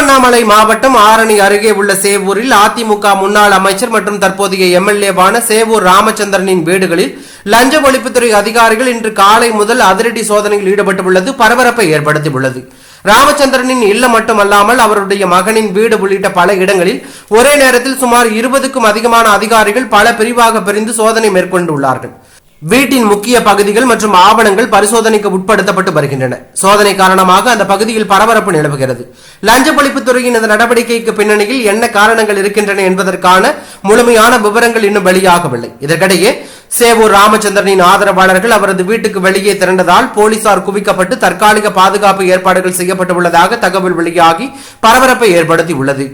திருவண்ணாமலை மாவட்டம் ஆரணி அருகே உள்ள சேவூரில் அதிமுக முன்னாள் அமைச்சர் மற்றும் தற்போதைய எம்எல்ஏவான சேவூர் ராமச்சந்திரனின் வீடுகளில் லஞ்ச ஒழிப்புத்துறை அதிகாரிகள் இன்று காலை முதல் அதிரடி சோதனையில் ஈடுபட்டுள்ளது பரபரப்பை ஏற்படுத்தியுள்ளது. ராமச்சந்திரனின் இல்லம் மட்டுமல்லாமல் அவருடைய மகனின் வீடு உள்ளிட்ட பல இடங்களில் ஒரே நேரத்தில் சுமார் இருபதுக்கும் அதிகமான அதிகாரிகள் பல பிரிவாக பிரிந்து சோதனை மேற்கொண்டுள்ளார்கள். வீட்டின் முக்கிய பகுதிகள் மற்றும் ஆவணங்கள் பரிசோதனைக்கு உட்படுத்தப்பட்டு வருகின்றன. சோதனை காரணமாக அந்த பகுதியில் பரபரப்பு நிலவுகிறது. லஞ்ச ஒழிப்புத்துறையின் இந்த நடவடிக்கைக்கு பின்னணியில் என்ன காரணங்கள் இருக்கின்றன என்பதற்கான முழுமையான விவரங்கள் இன்னும் வெளியாகவில்லை. இதற்கிடையே சேவூர் ராமச்சந்திரனின் ஆதரவாளர்கள் அவரது வீட்டுக்கு வெளியே திரண்டதால் போலீசார் குவிக்கப்பட்டு தற்காலிக பாதுகாப்பு ஏற்பாடுகள் செய்யப்பட்டுள்ளதாக தகவல் வெளியாகி பரபரப்பை ஏற்படுத்தியுள்ளது.